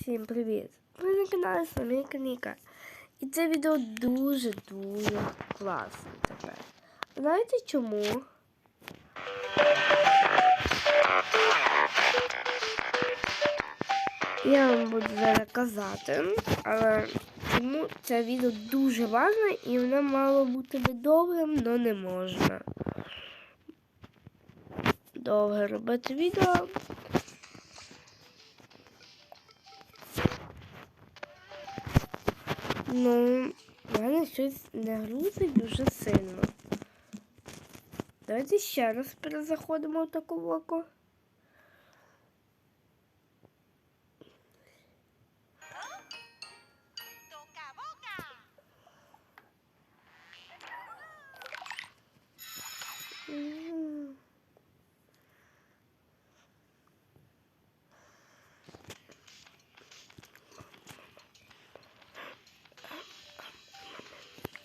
Всім привіт! Ви на каналі Славійка Ніка. І це відео дуже-дуже класне тепер. Знаєте чому? Я вам буду зараз казати, але чому це відео дуже важне і воно мало бути довгим, але не можна. Довге робити відео. Ну, мене щось не грузить дуже сильно. Давайте ще раз перезаходимо в таку око.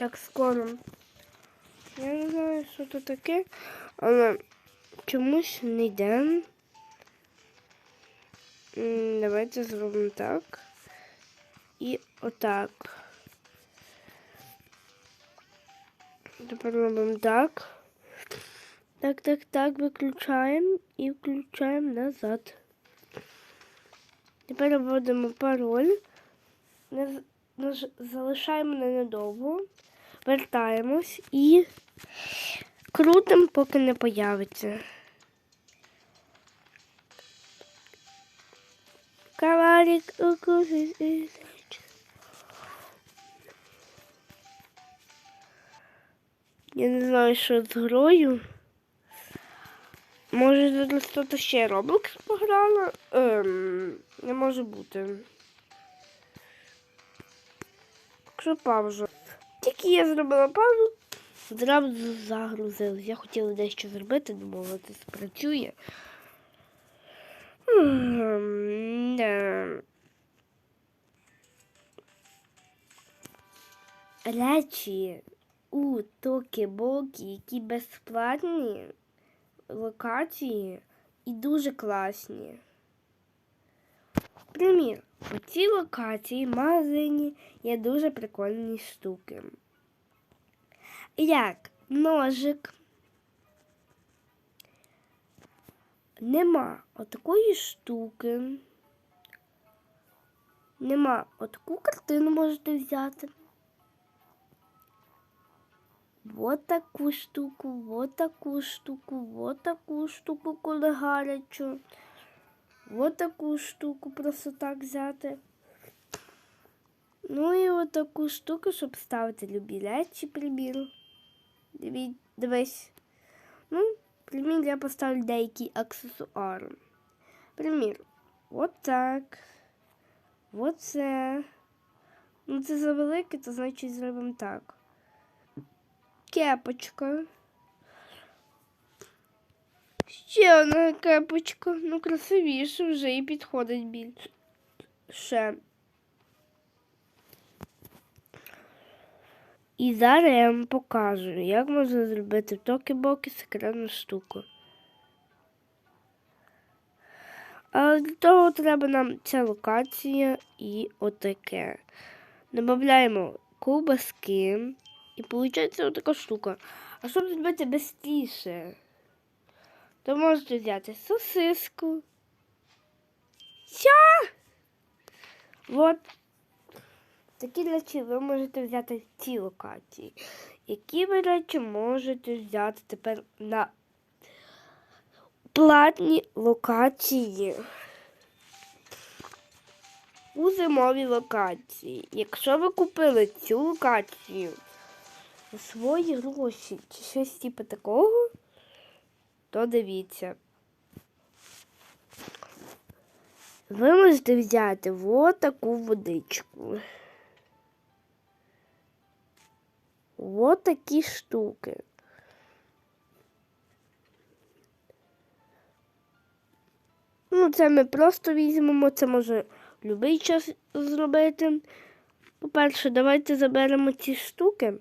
Так скоро. Я не знаю, що це таке, але чомусь не йде. Давайте зробимо так. І отак. Тепер робимо так. Так, так, так, виключаємо і включаємо назад. Тепер вводимо пароль. Залишаємо ненадовго. Вертаємось і крутимо, поки не появиться. Кавалік укусить. Я не знаю, що з грою. Може, зараз хтось ще Roblox пограла? Ем, не може бути. Якщо пауза. Тільки я зробила паузу, зразу загрузилась. Я хотіла дещо зробити, думала, це спрацює. Речі у Токі-Бокі, які безплатні локації і дуже класні. Примір, у цій локації в магазині є дуже прикольні штуки. Як ножик. Нема отакої штуки. Нема отаку картину можете взяти. Вот таку штуку, вот таку штуку, вот таку штуку, коли гарячу. Вот таку штуку просто так взяти. Ну і от таку штуку, щоб ставити любі речі, примір. Дивись. Ну, примір, я поставлю деякі аксесуари. Примір. От так. Вот це. Ну, це завелике, то значить зробимо так кепочка. Ще одна кепочка. Ну, красивіше вже і підходить більше. І зараз я вам покажу, як можна зробити в токі-бокі секретну штуку. Але для того треба нам ця локація і отаке. Добавляємо ковбаски. І виходить отака штука. А щоб зробити швидше, то можете взяти сосиску. Що? От. Такі речі ви можете взяти в цій локації. Які ви речі можете взяти тепер на платні локації? У зимовій локації. Якщо ви купили цю локацію свої гроші чи щось типу такого, то дивіться. Ви можете взяти вот таку водичку. Вот такі штуки. Ну, це ми просто візьмемо, це може будь-який час зробити. По-перше, давайте заберемо ці штуки.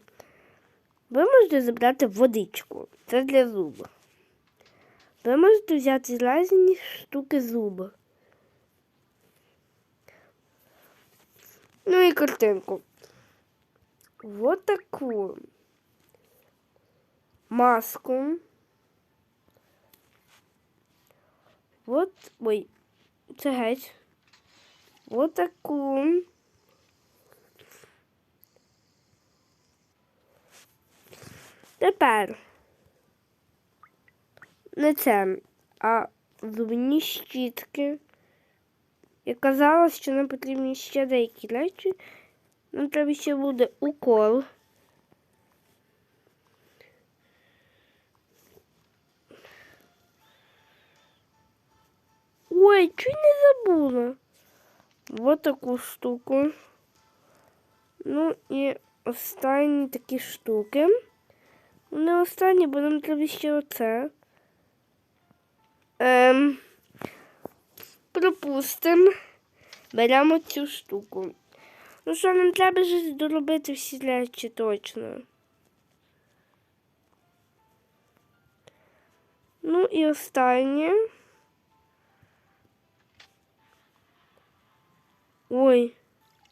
Ви можете забрати водичку. Це для зубів. Ви можете взяти різні штуки зуби. Ну і картинку. Вот таку маску. Вот, ой, це геть. Вот таку. Тепер не це, а зубні щітки. Я казала, що нам потрібні ще деякі речі. Нам треба ще буде укол. Ой, чуть не забула. Вот таку штуку. Ну і останні такі штуки. Не останні, бо нам треба ще оце. Ем, пропустимо. Беремо цю штуку. Ну що, нам треба ж доробити всі речі точно. Ну і останнє. Ой,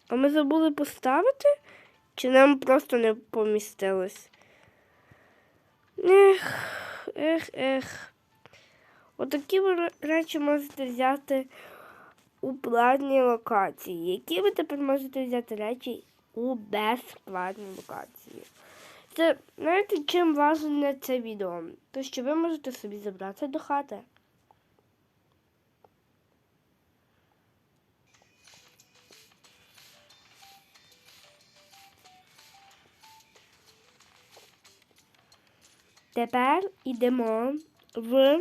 а ми забули поставити? Чи нам просто не помістилось? Ех, ех, ех. Отакі ви речі можете взяти у платній локації. Які ви тепер можете взяти речі у безплатній локації? Це, знаєте, чим важне це відео? То, що ви можете собі забрати до хати. Тепер йдемо в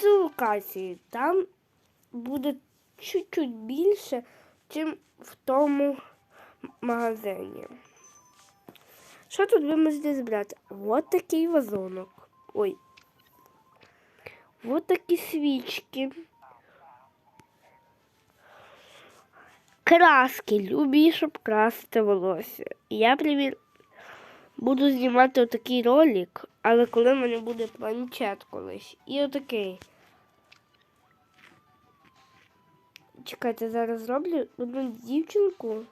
цю локацію. Там буде чуть-чуть більше, ніж в тому магазині. Що тут ви можете збирати? От такий вазонок. Ой. От такі свічки. Краски. Любі, щоб красити волосся. Я, привір, буду знімати отакий ролик, але коли в мене буде планшет колись. І отакий. Чекайте, зараз зроблю одну дівчинку.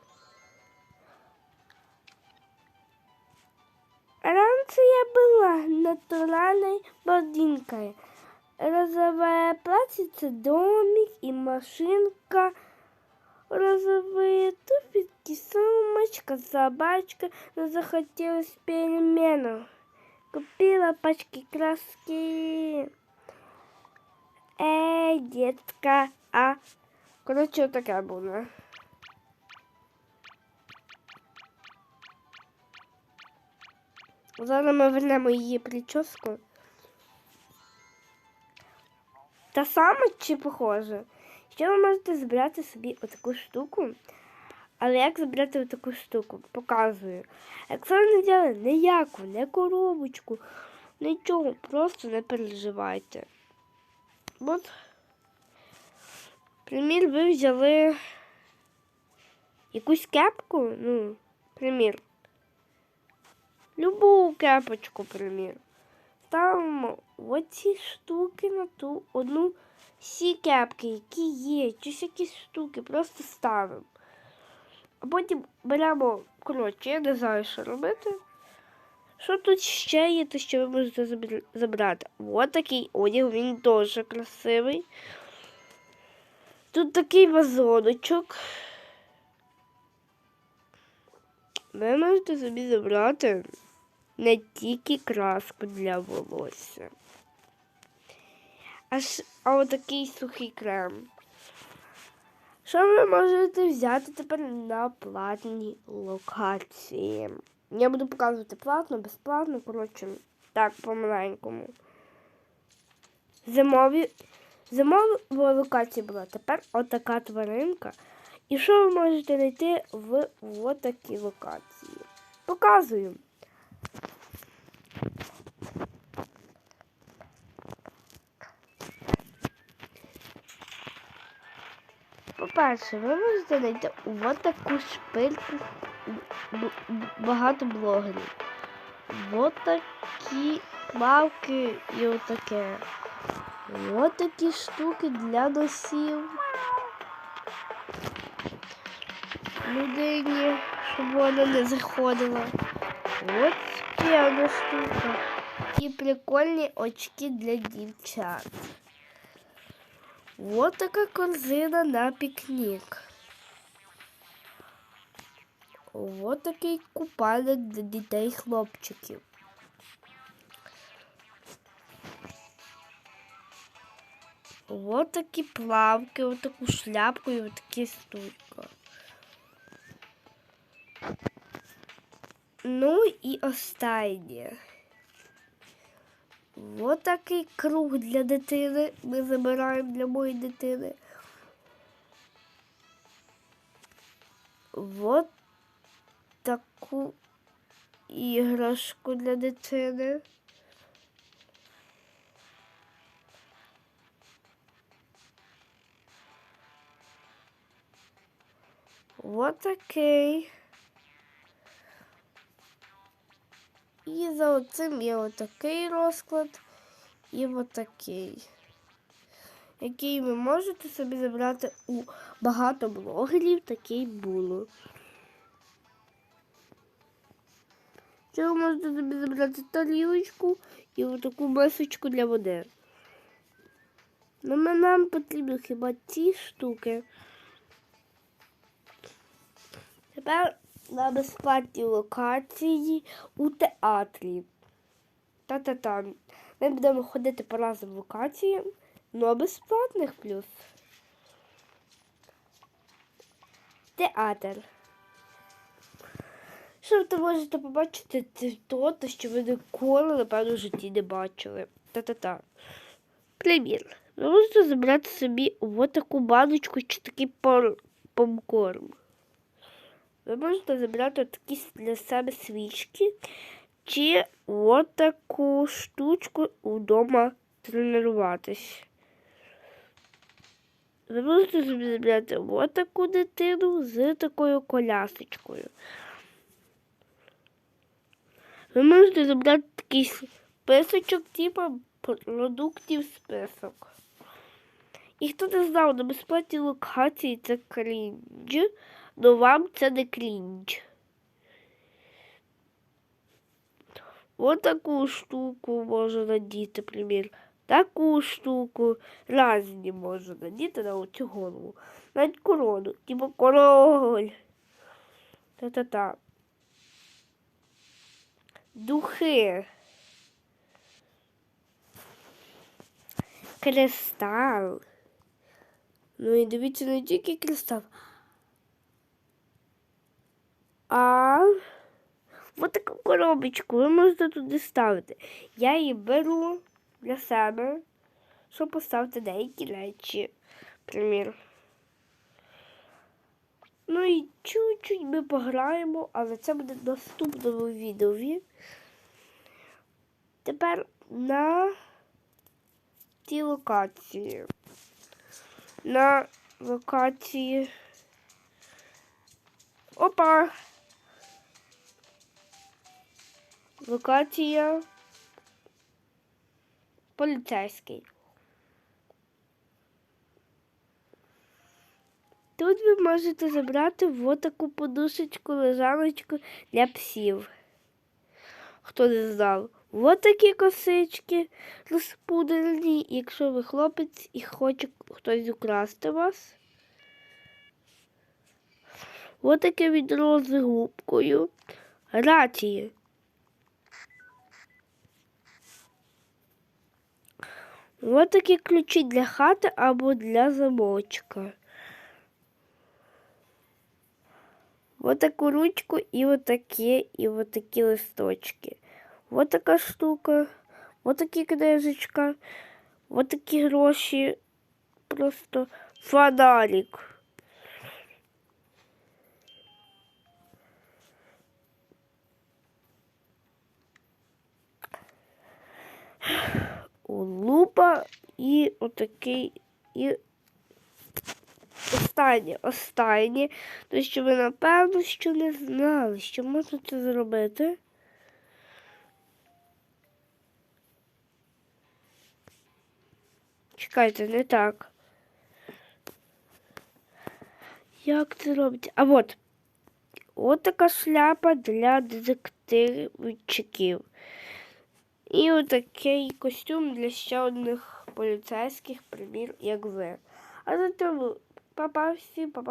Раньше я была натуральной блондинкой. Розовое платьице, домик и машинка. Розовые туфельки, сумочка, собачка. Но захотелось перемену. Купила пачки краски. Эй, детка, а Коротше, таке буде. Зараз ми вернемо її прическу. Та сама чи похоже? Ще ви можете збирати собі отаку штуку. Але як збирати отаку штуку? Показую. Якщо ви не взяли ніяку, не коробочку, нічого, просто не переживайте. От Примір, ви взяли якусь кепку, ну, примір. Любу кепочку, примір. Ставимо оці штуки на ту одну всі кепки, які є, чи якісь штуки, просто ставимо. А потім беремо, коротше, я не знаю, що робити. Що тут ще є, то що ви можете забрати? Ось такий одяг, він дуже красивий. Тут такий вазоночок. Ви можете собі забрати не тільки краску для волосся, а, ж, а отакий сухий крем. Що ви можете взяти тепер на платній локації? Я буду показувати платно, безплатно, коротше, так, по-маленькому. Зимові Зимова локація була тепер отака тваринка. І що ви можете знайти в отакій локації? Показую. По-перше, ви можете знайти от таку шпильку багато блогерів. От такі лавки і отаке. Ось такі штуки для носів. людині, щоб вона не заходила. От одна штука. І прикольні очки для дівчат. От така корзина на пікнік. От такий купальник для дітей хлопчиків. Вот такі плавки, вот таку шляпку і вот такі стулька. Ну і останнє. Вот такий круг для дитини. Ми забираємо для моєї дитини. Вот таку іграшку для дитини. Вот такий. І за оцим є отакий розклад і отакий, який ви можете собі забрати у багато блогерів, такий було. Ще ви можете собі забрати тарілочку і отаку мисочку для води. Ну, нам потрібно хіба ці штуки. Тепер на безплатній локації у театрі. Та-та-та. Ми будемо ходити по разом локаціям, але безплатних плюс. Театр. Що ви можете побачити, це то, що ви ніколи, напевно, в житті не бачили. Та-та-та. Примір. Ви можете забрати собі ось таку баночку чи такий попкорн. Ви можете забрати такі для себе свічки чи от таку штучку вдома тренуватись. Ви можете забрати от таку дитину з такою колясочкою. Ви можете забрати такий списочок, типу продуктів список. І хто не знав, на безплатній локації це крінж, але вам це не крінж. Ось таку штуку можна надіти, примір. Таку штуку разні можна надіти на оцю голову. Навіть корону, типу король. Та-та-та. Духи. Кристал. Ну і дивіться не тільки кристал. А ось таку коробочку ви можете туди ставити. Я її беру для себе, щоб поставити деякі речі. Примір. Ну і чуть-чуть ми пограємо, але це буде в наступному відео. Тепер на ті локації. На локації. Опа! Локація поліцейський. Тут ви можете забрати вот таку подушечку, лежаночку для псів. Хто не знав. Вот такі косички розпудрені, якщо ви хлопець і хоче хтось украсти вас. Ось таке відро з губкою. Рації. Ось такі ключі для хати або для замочка. Ось таку ручку і ось такі, і ось такі листочки. Ось така штука, ось такі книжечка, ось такі гроші. Просто фонарик. Лупа і отакий і останнє, останнє, то що ви напевно що не знали, що можна це зробити. Чекайте, не так. Як це робиться? А от, отака шляпа для детективчиків. І отакий костюм для ще одних поліцейських, примір, як ви. А на попався, папа.